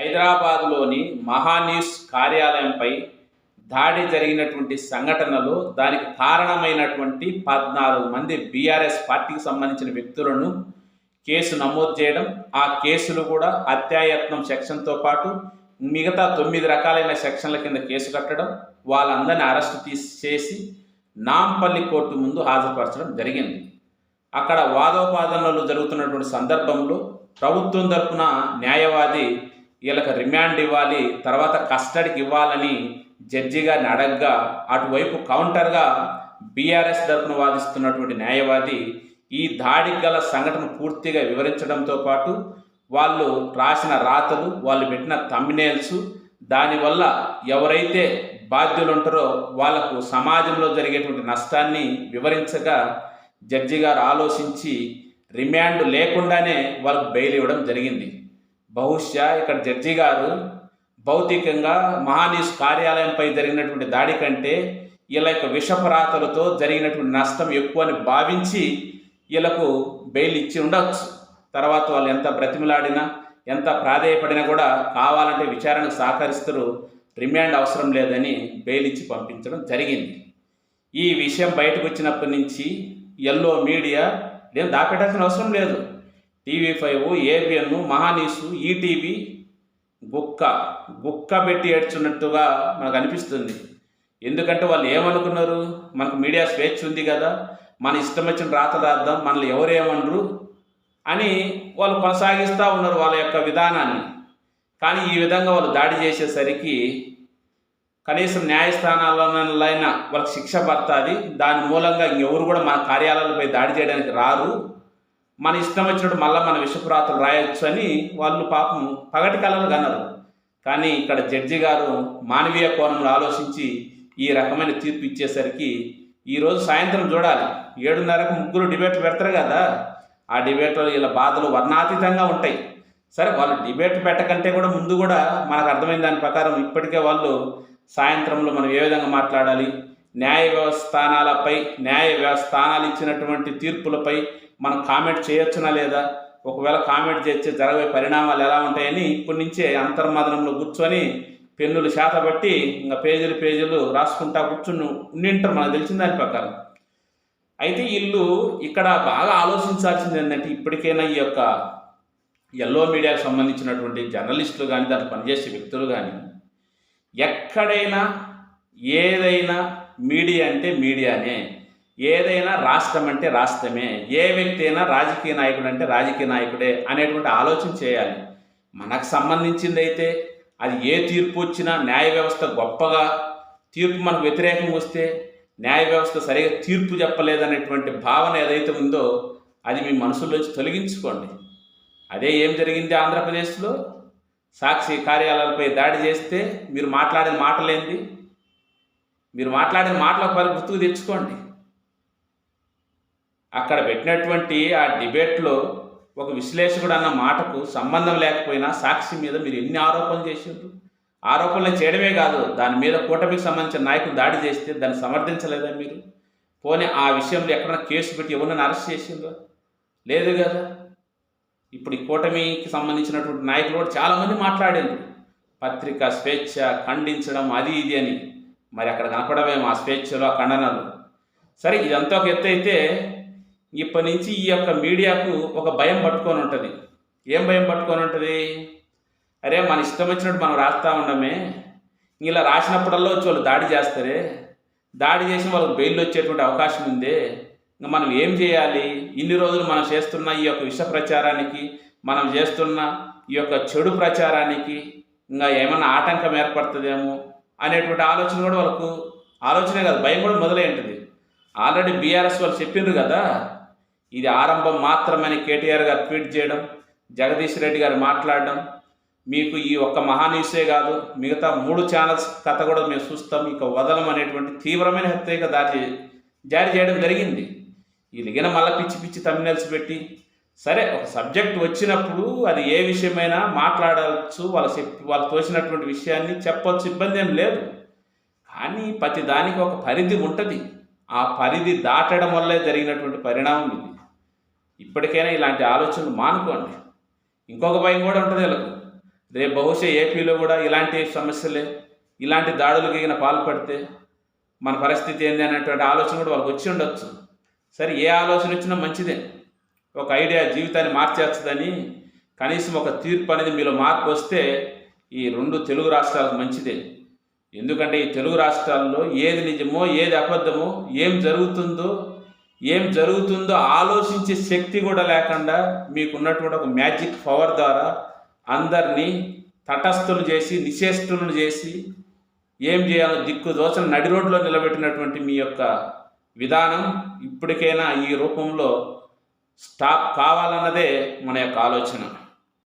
హైదరాబాద్లోని మహాన్యూస్ కార్యాలయంపై దాడి జరిగినటువంటి సంఘటనలో దానికి కారణమైనటువంటి పద్నాలుగు మంది బీఆర్ఎస్ పార్టీకి సంబంధించిన వ్యక్తులను కేసు నమోదు చేయడం ఆ కేసులు కూడా హత్యాయత్నం సెక్షన్తో పాటు మిగతా తొమ్మిది రకాలైన సెక్షన్ల కింద కేసు కట్టడం వాళ్ళందరినీ అరెస్టు తీసేసి నాంపల్లి కోర్టు ముందు హాజరుపరచడం జరిగింది. అక్కడ వాదోపాదనలు జరుగుతున్నటువంటి సందర్భంలో ప్రభుత్వం తరపున న్యాయవాది వీళ్ళకి రిమాండ్ ఇవ్వాలి తర్వాత కస్టడీకి ఇవ్వాలని జడ్జి గారిని అడగ్గా అటువైపు కౌంటర్గా బీఆర్ఎస్ తరఫున వాదిస్తున్నటువంటి న్యాయవాది ఈ దాడికి గల సంఘటన పూర్తిగా వివరించడంతో పాటు వాళ్ళు రాసిన రాతలు వాళ్ళు పెట్టిన తమ్మినేల్స్ దానివల్ల ఎవరైతే బాధ్యులు ఉంటారో వాళ్ళకు సమాజంలో జరిగేటువంటి నష్టాన్ని వివరించగా జడ్జి గారు ఆలోచించి రిమాండ్ లేకుండానే వాళ్ళకు బెయిల్ ఇవ్వడం జరిగింది. బహుశా ఇక్కడ జడ్జి గారు భౌతికంగా మహానీస్ కార్యాలయంపై జరిగినటువంటి దాడి కంటే వీళ్ళ యొక్క విషపరాతలతో జరిగినటువంటి నష్టం ఎక్కువ అని భావించి వీళ్ళకు బెయిల్ ఇచ్చి ఉండవచ్చు. తర్వాత వాళ్ళు ఎంత బ్రతిమలాడినా ఎంత ప్రాధేయపడినా కూడా కావాలంటే విచారణకు సహకరిస్తారు. రిమాండ్ అవసరం లేదని బెయిల్ ఇచ్చి పంపించడం జరిగింది. ఈ విషయం బయటకు వచ్చినప్పటి నుంచి ఎల్లో మీడియా నేను దాపెట్టాల్సిన అవసరం లేదు. టీవీ ఫైవ్ ఏబిఎన్ మహానీసు ఈటీవీ గుక్క గుక్క పెట్టి ఏడ్చున్నట్టుగా మనకు అనిపిస్తుంది ఎందుకంటే వాళ్ళు ఏమనుకున్నారు? మనకు మీడియా స్వేచ్ఛ ఉంది కదా మన ఇష్టం వచ్చిన రాత రాద్దాం మనల్ని ఎవరేమనరు అని వాళ్ళు కొనసాగిస్తూ ఉన్నారు వాళ్ళ యొక్క విధానాన్ని. కానీ ఈ విధంగా వాళ్ళు దాడి చేసేసరికి కనీసం న్యాయస్థానాలైనా వాళ్ళకి శిక్ష పడుతుంది. దాని మూలంగా ఇంకెవరు కూడా మన కార్యాలయాలపై దాడి చేయడానికి రారు. మన ఇష్టం వచ్చినట్టు మళ్ళీ మన విషపురాతలు రాయొచ్చు అని వాళ్ళు పాపం పగటి కళలు కన్నారు. కానీ ఇక్కడ జడ్జి గారు మానవీయ కోణంలో ఆలోచించి ఈ రకమైన తీర్పు ఇచ్చేసరికి ఈరోజు సాయంత్రం చూడాలి. ఏడున్నరకు ముగ్గురు డిబేట్ పెడతారు కదా. ఆ డిబేట్లో ఇలా బాధలు వర్ణాతీతంగా ఉంటాయి. సరే వాళ్ళు డిబేట్ పెట్టకంటే కూడా ముందు కూడా మనకు అర్థమైన దాని ప్రకారం ఇప్పటికే వాళ్ళు సాయంత్రంలో మనం ఏ విధంగా మాట్లాడాలి? న్యాయ వ్యవస్థానాలపై న్యాయ వ్యవస్థానాలు ఇచ్చినటువంటి తీర్పులపై మనం కామెంట్ చేయొచ్చునా లేదా? ఒకవేళ కామెంట్ చేస్తే జరగే పరిణామాలు ఎలా ఉంటాయని ఇప్పటి నుంచే అంతర్మదనంలో కూర్చొని పెన్నులు శాతబట్టి ఇంకా పేజీలు పేజీలు రాసుకుంటా కూర్చుని ఉండింటారు. మనకు తెలిసిన దాని ప్రకారం. అయితే వీళ్ళు ఇక్కడ బాగా ఆలోచించాల్సింది ఏంటంటే ఇప్పటికైనా ఈ యొక్క ఎల్లో మీడియాకు సంబంధించినటువంటి జర్నలిస్టులు కానీ దాంట్లో పనిచేసే వ్యక్తులు కానీ ఎక్కడైనా ఏదైనా మీడియా అంటే మీడియానే. ఏదైనా రాష్ట్రం అంటే రాష్ట్రమే ఏ వ్యక్తి అయినా రాజకీయ నాయకుడు అంటే రాజకీయ నాయకుడే అనేటువంటి ఆలోచన చేయాలి. మనకు సంబంధించింది అయితే అది ఏ తీర్పు వచ్చినా న్యాయ వ్యవస్థ గొప్పగా తీర్పు మనకు వ్యతిరేకంగా వస్తే న్యాయ వ్యవస్థ సరిగా తీర్పు చెప్పలేదనేటువంటి భావన ఏదైతే ఉందో అది మీ మనసులోంచి తొలగించుకోండి. అదే ఏం జరిగింది ఆంధ్రప్రదేశ్లో? సాక్షి కార్యాలయాలపై దాడి చేస్తే మీరు మాట్లాడిన మాటలేంది? మీరు మాట్లాడిన మాటల పరి గుర్తుకు తెచ్చుకోండి. అక్కడ పెట్టినటువంటి ఆ డిబేట్లో ఒక విశ్లేషకుడు అన్న మాటకు సంబంధం లేకపోయినా సాక్షి మీద మీరు ఎన్ని ఆరోపణలు చేసిండ్రు? ఆరోపణలు చేయడమే కాదు దాని మీద కూటమికి సంబంధించిన నాయకులు దాడి చేస్తే దాన్ని సమర్థించలేదా మీరు? పోనీ ఆ విషయంలో ఎక్కడైనా కేసు పెట్టి ఎవరినైనా అరెస్ట్ చేసిండ్రా? లేదు కదా. ఇప్పుడు ఈ కూటమికి సంబంధించినటువంటి నాయకులు కూడా చాలామంది మాట్లాడారు పత్రిక స్వేచ్ఛ ఖండించడం అది ఇది అని. మరి అక్కడ కనపడమేమో ఆ స్వేచ్ఛలో ఆ ఖండనలు. సరే ఇదంతా ఒక ఎత్తు అయితే ఇప్పటి నుంచి ఈ యొక్క మీడియాకు ఒక భయం పట్టుకొని ఉంటుంది. ఏం భయం పట్టుకొని ఉంటుంది? అరే మన ఇష్టం వచ్చినట్టు మనం రాస్తా ఉండమే. ఇలా రాసినప్పుడల్లా వచ్చి వాళ్ళు దాడి చేస్తారే? దాడి చేసి వాళ్ళకి బెయిల్ వచ్చేటువంటి అవకాశం ఉంది? ఇంకా మనం ఏం చేయాలి? ఇన్ని రోజులు మనం చేస్తున్న ఈ యొక్క విష ప్రచారానికి మనం చేస్తున్న ఈ యొక్క చెడు ప్రచారానికి ఇంకా ఏమైనా ఆటంకం ఏర్పడుతుందేమో అనేటువంటి ఆలోచన కూడా వాళ్ళకు ఆలోచనే కాదు భయం కూడా మొదలై ఉంటుంది. ఆల్రెడీ బీఆర్ఎస్ వాళ్ళు చెప్పిండ్రు కదా? ఇది ఆరంభం మాత్రమని కేటీఆర్ గారు ట్వీట్ చేయడం జగదీష్ రెడ్డి గారు మాట్లాడడం. మీకు ఈ ఒక్క మహాన్యూసే కాదు మిగతా మూడు ఛానల్స్ కథ కూడా మేము చూస్తాం. ఇక వదలం అనేటువంటి తీవ్రమైన హత్యగా దారి జారీ చేయడం జరిగింది. ఈ లిగిన మళ్ళీ పిచ్చి పిచ్చి తమిళల్స్ పెట్టి సరే ఒక సబ్జెక్ట్ వచ్చినప్పుడు అది ఏ విషయమైనా మాట్లాడవచ్చు వాళ్ళు చెప్పి వాళ్ళు తోచినటువంటి విషయాన్ని చెప్పవచ్చు ఇబ్బంది ఏం లేదు. కానీ ప్రతి దానికి ఒక పరిధి ఉంటుంది. ఆ పరిధి దాటడం వల్లే జరిగినటువంటి పరిణామం ఇది. ఇప్పటికైనా ఇలాంటి ఆలోచనలు మానుకోండి. ఇంకొక భయం కూడా ఉంటుంది వీళ్ళకు. రేపు బహుశా ఏపీలో కూడా ఇలాంటి సమస్యలే ఇలాంటి దాడులకు ఈయన పాల్పడితే మన పరిస్థితి ఏంది అనేటువంటి ఆలోచన కూడా వాళ్ళకి వచ్చి ఉండొచ్చు. సరే ఏ ఆలోచన వచ్చినా మంచిదే. ఒక ఐడియా జీవితాన్ని మార్చేస్తుందని కనీసం ఒక తీర్పు అనేది మీలో మార్పు వస్తే ఈ రెండు తెలుగు రాష్ట్రాలకు మంచిదే. ఎందుకంటే ఈ తెలుగు రాష్ట్రాల్లో ఏది నిజమో ఏది అబద్ధమో ఏం జరుగుతుందో ఏం జరుగుతుందో ఆలోచించే శక్తి కూడా లేకుండా మీకున్నటువంటి ఒక మ్యాజిక్ పవర్ ద్వారా అందరినీ తటస్థులు చేసి నిశ్చేష్టులను చేసి ఏం చేయాలో దిక్కు దోచన నడి రోడ్లో నిలబెట్టినటువంటి మీ యొక్క విధానం ఇప్పటికైనా ఈ రూపంలో స్టాప్ కావాలన్నదే మన యొక్క ఆలోచన.